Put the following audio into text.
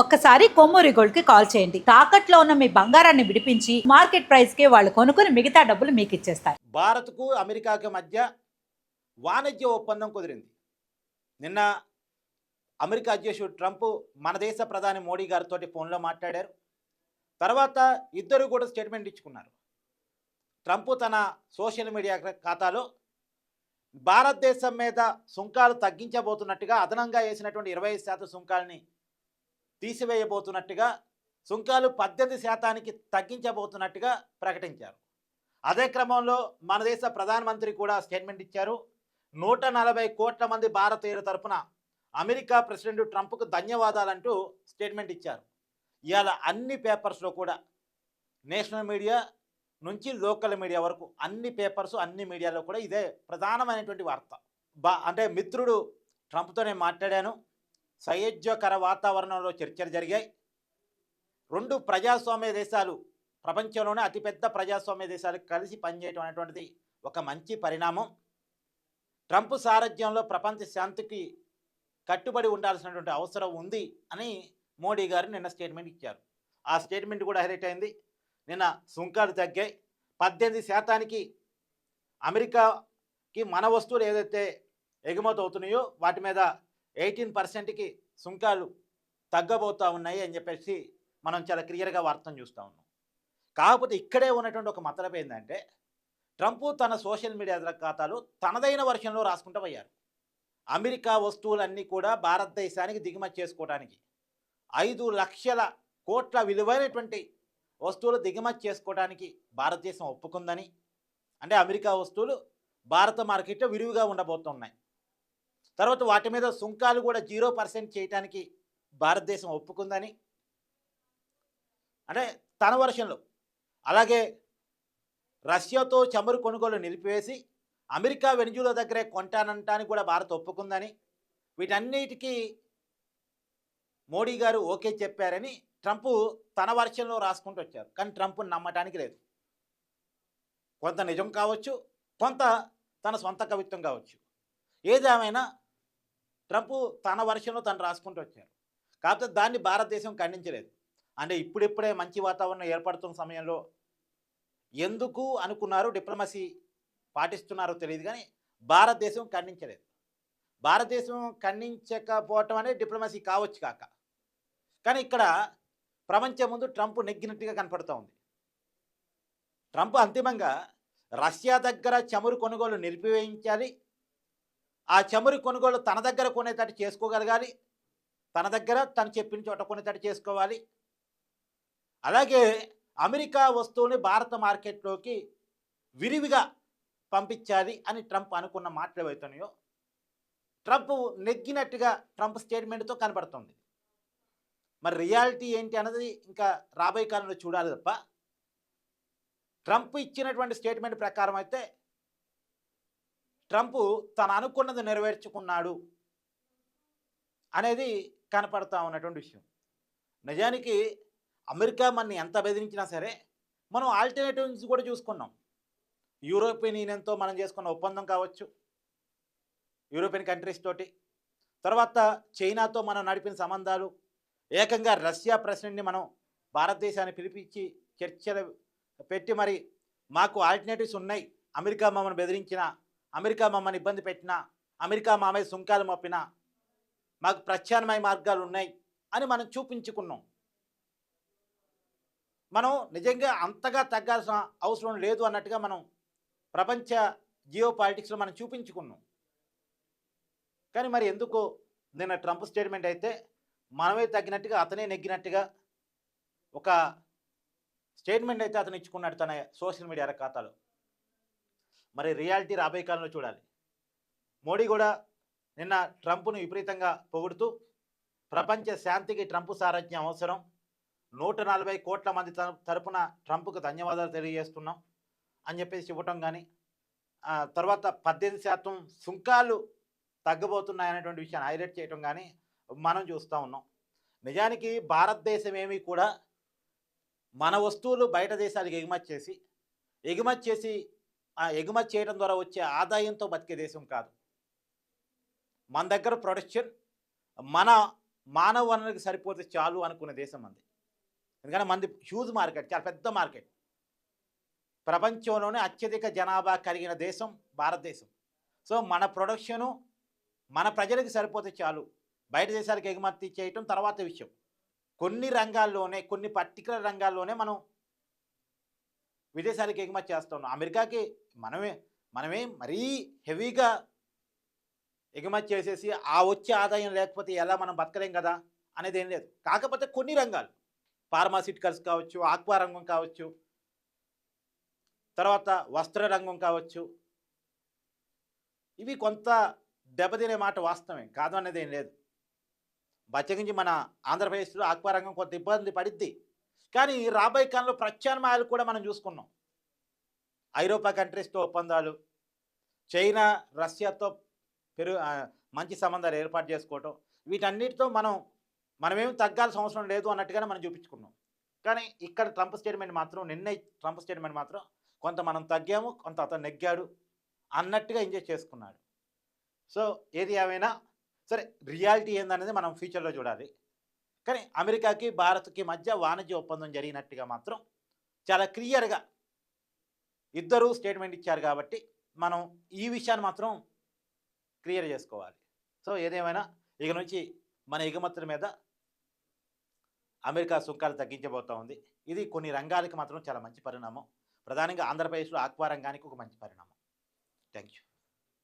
ఒక్కసారి కొమ్మూరి గోల్డ్కి కాల్ చేయండి. తాకట్లో ఉన్న మీ బంగారాన్ని విడిపించి మార్కెట్ ప్రైస్కి వాళ్ళు కొనుక్కుని మిగతా డబ్బులు మీకు ఇచ్చేస్తారు. భారత్కు అమెరికాకి మధ్య వాణిజ్య ఒప్పందం కుదిరింది. నిన్న అమెరికా అధ్యక్షుడు ట్రంప్ మన దేశ ప్రధాని మోడీ గారితో ఫోన్లో మాట్లాడారు. తర్వాత ఇద్దరు కూడా స్టేట్మెంట్ ఇచ్చుకున్నారు. ట్రంప్ తన సోషల్ మీడియా ఖాతాలో భారతదేశం మీద సుంకాలు తగ్గించబోతున్నట్టుగా అదనంగా వేసినటువంటి ఇరవై శాతం సుంకాలని తీసివేయబోతున్నట్టుగా సుంకాలు పద్దెనిమిది శాతానికి తగ్గించబోతున్నట్టుగా ప్రకటించారు. అదే క్రమంలో మన దేశ ప్రధానమంత్రి కూడా స్టేట్మెంట్ ఇచ్చారు. నూట నలభై కోట్ల మంది భారతీయుల తరపున అమెరికా ప్రెసిడెంట్ ట్రంప్కు ధన్యవాదాలంటూ స్టేట్మెంట్ ఇచ్చారు. ఇవాళ అన్ని పేపర్స్లో కూడా నేషనల్ మీడియా నుంచి లోకల్ మీడియా వరకు అన్ని పేపర్స్ అన్ని మీడియాలో కూడా ఇదే ప్రధానమైనటువంటి వార్త. బా అంటే మిత్రుడు ట్రంప్తో నేను మాట్లాడాను. సయోజ్యకర వాతావరణంలో చర్చలు జరిగాయి. రెండు ప్రజాస్వామ్య దేశాలు ప్రపంచంలోనే అతిపెద్ద ప్రజాస్వామ్య దేశాలు కలిసి పనిచేయటం అనేటువంటిది ఒక మంచి పరిణామం. ట్రంప్ సారథ్యంలో ప్రపంచ శాంతికి కట్టుబడి ఉండాల్సినటువంటి అవసరం ఉంది అని మోడీ గారు నిన్న స్టేట్మెంట్ ఇచ్చారు. ఆ స్టేట్మెంట్ కూడా హైలైట్ అయింది. నిన్న సుంకాలు తగ్గాయి. పద్దెనిమిది శాతానికి అమెరికాకి మన వస్తువులు ఏదైతే ఎగుమతి అవుతున్నాయో వాటి మీద ఎయిటీన్ పర్సెంట్కి సుంకాలు తగ్గబోతూ ఉన్నాయి అని చెప్పేసి మనం చాలా క్లియర్గా వార్తను చూస్తూ ఉన్నాం. కాకపోతే ఇక్కడే ఉన్నటువంటి ఒక మతలపు ఏంటంటే ట్రంప్ తన సోషల్ మీడియా ఖాతాలు తనదైన వర్షంలో రాసుకుంటూ పోయారు. అమెరికా వస్తువులన్నీ కూడా భారతదేశానికి దిగుమతి చేసుకోవడానికి ఐదు లక్షల కోట్ల విలువైనటువంటి వస్తువులు దిగుమతి చేసుకోవడానికి భారతదేశం ఒప్పుకుందని అంటే అమెరికా వస్తువులు భారత మార్కెట్లో విరివిగా ఉండబోతున్నాయి. తర్వాత వాటి మీద సుంకాలు కూడా జీరో పర్సెంట్ చేయటానికి భారతదేశం ఒప్పుకుందని. అంటే తన వర్షంలో. అలాగే రష్యాతో చమురు కొనుగోలు నిలిపివేసి అమెరికా వెనుజుల దగ్గరే కొంటానంటానికి కూడా భారత్ ఒప్పుకుందని. వీటన్నిటికీ మోడీ గారు ఓకే చెప్పారని ట్రంప్ తన వర్షంలో రాసుకుంటూ వచ్చారు. కానీ ట్రంప్ నమ్మటానికి లేదు. కొంత నిజం కావచ్చు కొంత తన సొంత కవిత్వం కావచ్చు. ఏదేమైనా ట్రంప్ తన వర్షంలో తను రాసుకుంటూ వచ్చారు. కాకపోతే దాన్ని భారతదేశం ఖండించలేదు. అంటే ఇప్పుడిప్పుడే మంచి వాతావరణం ఏర్పడుతున్న సమయంలో ఎందుకు అనుకున్నారు డిప్లొమసీ పాటిస్తున్నారో తెలియదు కానీ భారతదేశం ఖండించలేదు. భారతదేశం ఖండించకపోవటం అనేది డిప్లొమసీ కావచ్చు కాక. కానీ ఇక్కడ ప్రపంచం ముందు ట్రంప్ నెగ్గినట్టుగా కనపడుతూ ఉంది. ట్రంప్ అంతిమంగా రష్యా దగ్గర చమురు కొనుగోలు నిలిపివేయించాలి. ఆ చమురు కొనుగోలు తన దగ్గర కొనేటట్టు చేసుకోగలగాలి. తన దగ్గర తను చెప్పిన చోట కొనేటట్టు చేసుకోవాలి. అలాగే అమెరికా వస్తువుని భారత మార్కెట్లోకి విరివిగా పంపించాలి అని ట్రంప్ అనుకున్న మాటలు ఏవైతున్నాయో ట్రంప్ నెగ్గినట్టుగా ట్రంప్ స్టేట్మెంట్తో కనబడుతుంది మరి రియాలిటీ ఏంటి అన్నది ఇంకా రాబోయే కాలంలో చూడాలి తప్ప ట్రంప్ ఇచ్చినటువంటి స్టేట్మెంట్ ప్రకారం అయితే ట్రంప్ తను అనుకున్నది నెరవేర్చుకున్నాడు అనేది కనపడతా ఉన్నటువంటి విషయం. నిజానికి అమెరికా మనని ఎంత బెదిరించినా సరే మనం ఆల్టర్నేటివ్స్ కూడా చూసుకున్నాం. యూరోపియన్ యూనియన్తో మనం చేసుకున్న ఒప్పందం కావచ్చు యూరోపియన్ కంట్రీస్ తోటి. తర్వాత చైనాతో మనం నడిపిన సంబంధాలు ఏకంగా రష్యా ప్రెసిడెంట్ని మనం భారతదేశాన్ని పిలిపించి చర్చలు పెట్టి మరి మాకు ఆల్టర్నేటివ్స్ ఉన్నాయి. అమెరికా మమ్మల్ని బెదిరించిన అమెరికా మమ్మల్ని ఇబ్బంది పెట్టినా అమెరికా మా మీద సుంకాలు మోపినా మాకు ప్రత్యామ్నాయ మార్గాలు ఉన్నాయి అని మనం చూపించుకున్నాం. మనం నిజంగా అంతగా తగ్గాల్సిన అవసరం లేదు అన్నట్టుగా మనం ప్రపంచ జియో పాలిటిక్స్లో మనం చూపించుకున్నాం. కానీ మరి ఎందుకో నిన్న ట్రంప్ స్టేట్మెంట్ అయితే మనమే తగ్గినట్టుగా అతనే నెగ్గినట్టుగా ఒక స్టేట్మెంట్ అయితే అతను ఇచ్చుకున్నాడు తన సోషల్ మీడియా ఖాతాలో. మరి రియాలిటీ రాబోయే కాలంలో చూడాలి. మోడీ కూడా నిన్న ట్రంప్ను విపరీతంగా పొగుడుతూ ప్రపంచ శాంతికి ట్రంప్ సారథ్యం అవసరం. నూట నలభై కోట్ల మంది తర- తరపున ట్రంప్కు ధన్యవాదాలు తెలియజేస్తున్నాం అని చెప్పేసి ఇవ్వటం కానీ తర్వాత పద్దెనిమిది శాతం సుంకాలు తగ్గబోతున్నాయనేటువంటి విషయాన్ని హైలైట్ చేయటం కానీ మనం చూస్తూ ఉన్నాం. నిజానికి భారతదేశం ఏమీ కూడా మన వస్తువులు బయట దేశాలకు ఎగుమతి చేసి ఎగుమతి చేసి ఎగుమతి చేయడం ద్వారా వచ్చే ఆదాయంతో బతికే దేశం కాదు. మన దగ్గర ప్రొడక్షన్ మన మానవ వనరులకు సరిపోతే చాలు అనుకునే దేశం అంది. ఎందుకంటే మంది హ్యూజ్ మార్కెట్ చాలా పెద్ద మార్కెట్ ప్రపంచంలోనే అత్యధిక జనాభా కలిగిన దేశం భారతదేశం. సో మన ప్రొడక్షను మన ప్రజలకు సరిపోతే చాలు. బయట దేశాలకు ఎగుమతి చేయటం తర్వాత విషయం. కొన్ని రంగాల్లోనే కొన్ని పర్టికులర్ రంగాల్లోనే మనం విదేశాలకు ఎగుమతి చేస్తున్నాం అమెరికాకి మనమే మనమే మరీ హెవీగా ఎగుమతి చేసేసి ఆ వచ్చే ఆదాయం లేకపోతే ఎలా మనం బతకలేం కదా అనేది ఏం లేదు. కాకపోతే కొన్ని రంగాలు. ఫార్మాసిటికల్స్ కావచ్చు ఆక్వా రంగం కావచ్చు తర్వాత వస్త్ర రంగం కావచ్చు. ఇవి కొంత దెబ్బతినే మాట వాస్తవమే కాదు అనేది ఏం లేదు. బచ్చగించి మన ఆంధ్రప్రదేశ్లో ఆక్వా రంగం కొంత ఇబ్బంది పడిద్ది. కానీ రాబోయే కాలంలో ప్రత్యామ్నాయాలు కూడా మనం చూసుకున్నాం. ఐరోపా కంట్రీస్తో ఒప్పందాలు చైనా రష్యాతో పెరు మంచి సంబంధాలు ఏర్పాటు చేసుకోవటం వీటన్నిటితో మనం మనమేం తగ్గాల్సిన అవసరం లేదు అన్నట్టుగానే మనం చూపించుకున్నాం. కానీ ఇక్కడ ట్రంప్ స్టేట్మెంట్ మాత్రం నిన్న ట్రంప్ స్టేట్మెంట్ మాత్రం కొంత మనం తగ్గాము కొంత అతను నెగ్గాడు అన్నట్టుగా ఎంజాయ్ చేసుకున్నాడు. సో ఏది ఏమైనా సరే రియాలిటీ ఏందనేది మనం ఫ్యూచర్లో చూడాలి. కానీ అమెరికాకి భారత్కి మధ్య వాణిజ్య ఒప్పందం జరిగినట్టుగా మాత్రం చాలా క్లియర్గా ఇద్దరూ స్టేట్మెంట్ ఇచ్చారు కాబట్టి మనం ఈ విషయాన్ని మాత్రం క్లియర్ చేసుకోవాలి. సో ఏదేమైనా ఇక నుంచి మన ఎగుమతుల మీద అమెరికా సుంకాలు తగ్గించబోతూ ఉంది. ఇది కొన్ని రంగాలకి మాత్రం చాలా మంచి పరిణామం. ప్రధానంగా ఆంధ్రప్రదేశ్లో ఆక్వా రంగానికి ఒక మంచి పరిణామం. Thank you